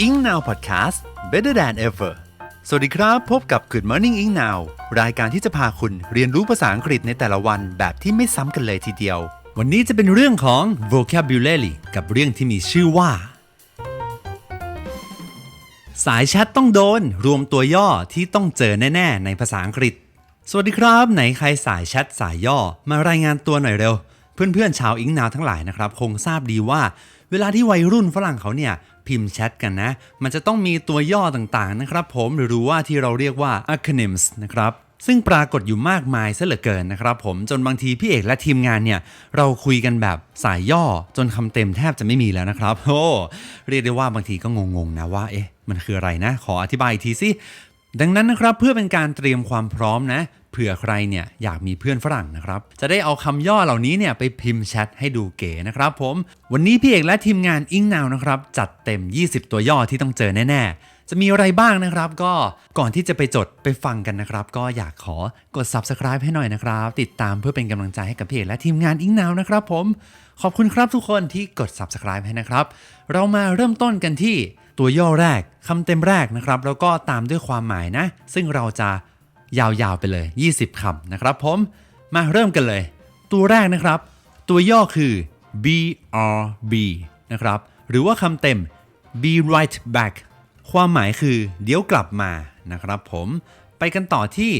Ing Now Podcast Better than ever สวัสดีครับ พบกับ Good Morning Ing Now รายการที่จะพาคุณเรียนรู้ภาษาอังกฤษในแต่ละวันแบบที่ไม่ซ้ำกันเลยทีเดียว วันนี้จะเป็นเรื่องของ vocabulary กับเรื่องที่มีชื่อว่า สายแชทต้องโดน รวมตัวย่อที่ต้องเจอแน่ ๆ ในภาษาอังกฤษ สวัสดีครับ ไหนใครสายแชทสายย่อมารายงานตัวหน่อยเร็ว เพื่อนๆชาวอิงนาวทั้งหลายนะครับ คงทราบดีว่า เวลาที่วัยรุ่นฝรั่งเขาเนี่ย พิมพ์แชทกันนะ มันจะต้องมีตัวย่อต่างๆนะครับผมหรือว่าที่เราเรียกว่า acronyms นะครับซึ่งปรากฏอยู่มากมายซะเหลือเกินนะครับผมจนบางทีพี่เอกและทีมงานเนี่ย เราคุยกันแบบสายย่อจนคำเต็มแทบจะไม่มีแล้วนะครับโอ้เรียกได้ว่าบางทีก็งงๆนะว่าเอ๊ะมันคืออะไรนะ ขออธิบายอีกทีสิดังนั้นนะครับเพื่อเป็นการเตรียมความพร้อมนะ เผื่อใครเนี่ยอยากมีเพื่อนฝรั่งนะครับ จะได้เอาคำย่อเหล่านี้เนี่ยไปพิมพ์แชทให้ดูเก๋นะครับผม วันนี้พี่เอกและทีมงานอิงนาวนะครับจัดเต็ม 20 ตัวย่อที่ต้องเจอแน่ๆ จะมีอะไรบ้างนะครับ ก็ก่อนที่จะไปจดไปฟังกันนะครับ ก็อยากขอกด subscribe ให้หน่อยนะครับ ติดตามเพื่อเป็นกำลังใจให้กับพี่เอกและทีมงานอิงนาวนะครับผม ขอบคุณครับทุกคนที่กด subscribe ให้นะครับ เรามาเริ่มต้นกันที่ตัวย่อแรกคำเต็มแรกนะครับ แล้วก็ตามด้วยความหมายนะ ซึ่งเราจะ ยาวๆไปเลย 20คำนะครับผม มาเริ่มกันเลย ตัวแรกนะครับ ตัวย่อคือ BRB นะครับ หรือว่าคำเต็ม be right back ความหมายคือเดี๋ยวกลับมานะครับผมไปกันต่อที่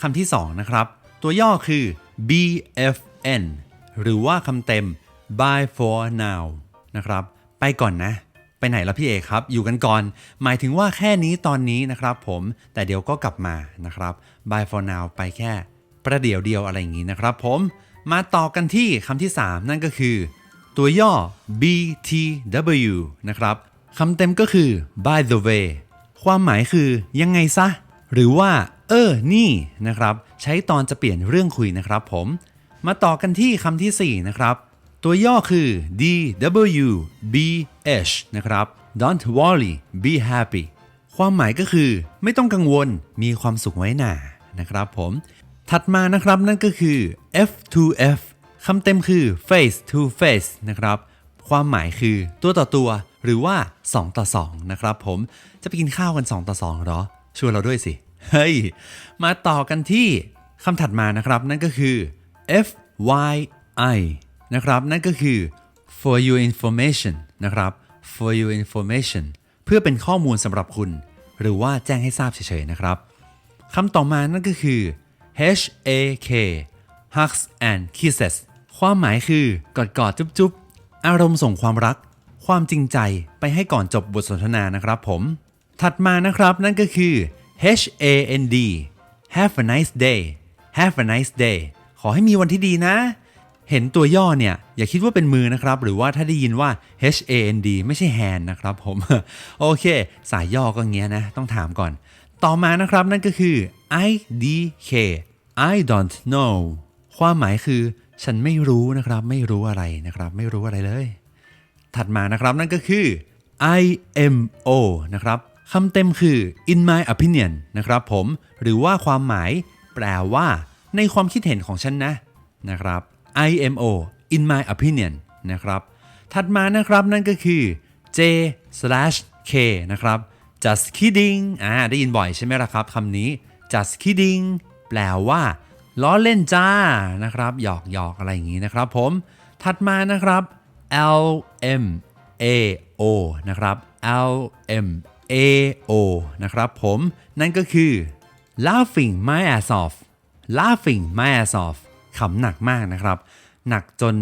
คำที่ 2 นะครับ ตัวย่อคือ BFN หรือว่าคำเต็ม By for now นะครับ ไปก่อนนะ ไปไหนแล้วพี่เอกครับ อยู่กันก่อน หมายถึงว่าแค่นี้ตอนนี้นะครับผม แต่เดี๋ยวก็กลับมานะครับ bye for now ไปแค่ ประเดี๋ยวเดียวอะไรอย่างนี้นะครับผม มาต่อกันที่คำที่ 3 นั่นก็คือ ตัวย่อ BTW นะครับคำเต็มก็คือ by the way ความหมายคือยังไงซะ หรือว่า เออ นี่นะครับ ใช้ตอนจะเปลี่ยนเรื่องคุยนะครับผม มาต่อกันที่คำที่ 4 นะครับ ตัวย่อคือ DWBH นะครับ Don't worry be happy ความหมายก็คือ ไม่ต้องกังวลมีความสุขไว้หน่านะครับผม ถัดมานะครับนั่นก็คือ F2F คำเต็มคือ face to face นะครับ ความหมายคือตัวต่อตัว หรือว่า 2 ต่อ 2 นะครับผมจะไปกินข้าวกัน 2 ต่อ2เหรอชวนเราด้วยสิ เฮ้ย มาต่อกันที่คำถัดมานะครับ นั่นก็คือ FYI นะครับ นั่นก็คือ for your information นะครับ for your information เพื่อเป็นข้อมูลสำหรับคุณ หรือว่าแจ้งให้ทราบเฉยๆนะครับคำต่อมานั่นก็คือ H A K hugs and kisses ความหมายคือกอดกอดจุ๊บจุ๊บอารมณ์ส่งความรัก ความจริงใจไปให้ก่อนจบบทสนทนานะครับผม ถัดมานะครับนั่นก็คือ H A N D have a nice day have a nice day ขอให้มีวันที่ดีนะ เห็นตัวย่อเนี่ย อย่าคิดว่าเป็นมือนะครับ หรือว่าถ้าได้ยินว่า H A N D ไม่ใช่ hand นะครับผม โอเค สายย่อก็เงี้ยนะ ต้องถามก่อน ต่อมานะครับนั่นก็คือ I D K I don't know ความหมายคือ ฉันไม่รู้นะครับ ไม่รู้อะไรนะครับ ไม่รู้อะไรเลย ถัดมานะครับนั่นก็คือ IMO นะครับคำเต็มคือ in my opinion นะครับผม หรือว่าความหมายแปลว่า ในความคิดเห็นของฉันนะนะครับ IMO in my opinion นะครับ ถัดมานะครับนั่นก็คือ J slash K นะครับ just kidding อ่าได้ยินบ่อยใช่ไหมล่ะครับคำนี้ just kidding แปลว่า ล้อเล่นจ้านะครับ หยอกหยอกอะไรอย่างนี้นะครับผม ถัดมานะครับ L M A O นะครับ L M A O นะครับผม นั่นก็คือ laughing my ass off laughing my ass off ขำหนักมากนะครับ หนักจน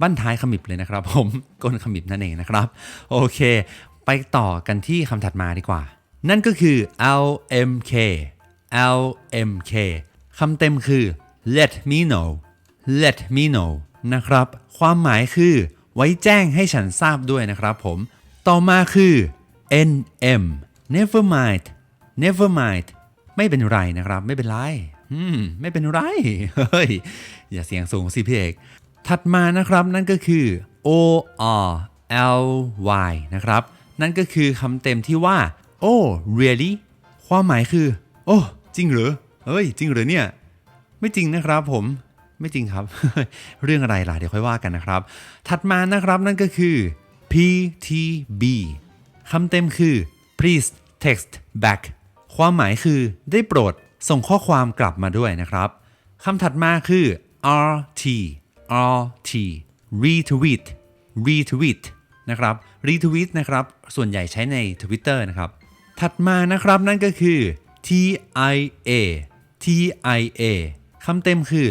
บั้นท้ายขมิบเลยนะครับ ผมก้นขมิบนั่นเองนะครับ โอเค ไปต่อกันที่คำถัดมาดีกว่า นั่นก็คือ L M K L M K คำเต็มคือ let me know let me know นะครับ ความหมายคือ ไว้แจ้งให้ฉันทราบด้วยนะครับผม ต่อมาคือ NM never mind never mind ไม่เป็นไรนะครับ ไม่เป็นไร อืม ไม่เป็นไร เฮ้ย อย่าเสียงสูงสิพี่เอกถัดมานะครับนั่นก็คือ O R L Y นะครับ นั่นก็คือคำเต็มที่ว่า oh really ความหมายคือ โอ้ จริงเหรอเฮ้ย จริงเหรอเนี่ย ไม่จริงนะครับผม ไม่จริงครับ เรื่องอะไรล่ะ เดี๋ยวค่อยว่ากันนะครับ ถัดมานะครับนั่นก็คือ PTB คำเต็มคือ please text back ความหมายคือได้โปรด ส่งข้อความกลับมาด้วยนะครับคำถัดมาคือ rt rt retweet retweet นะครับ retweet นะครับ ส่วนใหญ่ใช้ใน Twitter นะครับ ถัดมานะครับนั่นก็คือ TIA TIA คำเต็มคือ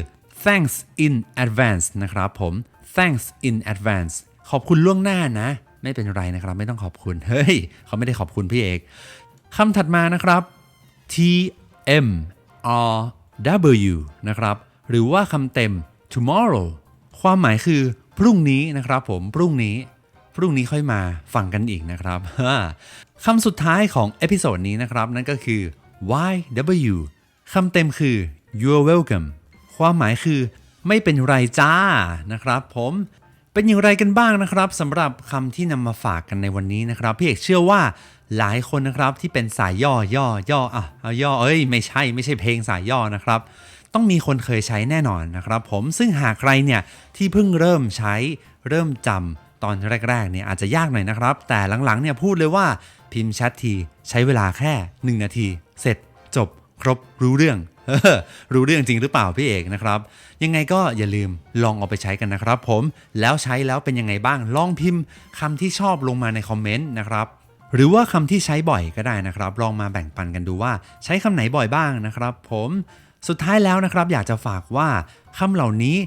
thanks in advance นะครับผม thanks in advance ขอบคุณล่วงหน้านะ ไม่เป็นไรนะครับ ไม่ต้องขอบคุณ เฮ้ย เขาไม่ได้ขอบคุณพี่เอกคำถัดมานะครับ T M R W นะครับ หรือว่าคำเต็ม tomorrow ความหมายคือพรุ่งนี้นะครับผมพรุ่งนี้ พรุ่งนี้ค่อยมาฟังกันอีกนะครับคำสุดท้ายของเอพิโซดนี้นะครับ นั่นก็คือ YW คำเต็มคือ you're welcome ความหมายคือไม่เป็นไรจ้านะครับ ผมเป็นอย่างไรกันบ้างนะครับสำหรับคำที่นำมาฝากกันในวันนี้นะครับพี่เอกเชื่อว่า หลายคนนะครับที่เป็นสายย่อย่อย่ออะเอาย่อเอ้ยไม่ใช่ไม่ใช่เพลงสายย่อนะครับ ต้องมีคนเคยใช้แน่นอนนะครับ ผมซึ่งหากใครเนี่ยที่เพิ่งเริ่มใช้เริ่มจำตอนแรกๆเนี่ยอาจจะยากหน่อยนะครับ แต่หลังๆเนี่ยพูดเลยว่าพิมพ์แชททีใช้เวลาแค่ 1 นาที เสร็จจบครบรู้เรื่องรู้เรื่องจริงหรือเปล่าพี่เอกนะครับ ยังไงก็อย่าลืมลองเอาไปใช้กันนะครับ ผมแล้วใช้แล้วเป็นยังไงบ้างลองพิมพ์คำที่ชอบลงมาในคอมเมนต์นะครับ หรือว่าคำที่ใช้บ่อยก็ได้นะครับ ลองมาแบ่งปันกันดูว่าใช้คำไหนบ่อยบ้างนะครับ ผมสุดท้ายแล้วนะครับ อยากจะฝากว่าคำเหล่านี้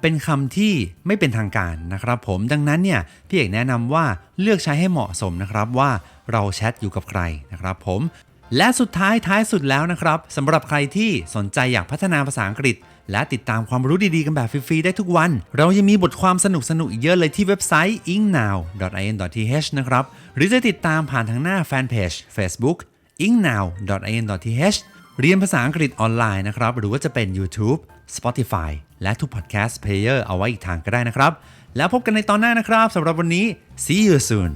เป็นคำที่ไม่เป็นทางการนะครับ ผมดังนั้นเนี่ยพี่เอกแนะนำว่าเลือกใช้ให้เหมาะสมนะครับว่าเราแชทอยู่กับใครนะครับ ผมและสุดท้ายท้ายสุดแล้วนะครับสำหรับใครที่สนใจอยากพัฒนาภาษาอังกฤษ และติดตามความรู้ดีๆกันแบบฟรีๆได้ทุกวัน เรายังมีบทความสนุกๆอีกเยอะเลยที่เว็บไซต์ ingnow.in.th นะครับ หรือจะติดตามผ่านทางหน้าแฟนเพจ Facebook ingnow.in.th เรียนภาษาอังกฤษออนไลน์นะครับ หรือว่าจะเป็น YouTube Spotify และทุก podcast player เอาไว้อีกทางก็ได้นะครับ แล้วพบกันในตอนหน้านะครับสำหรับวันนี้ see you soon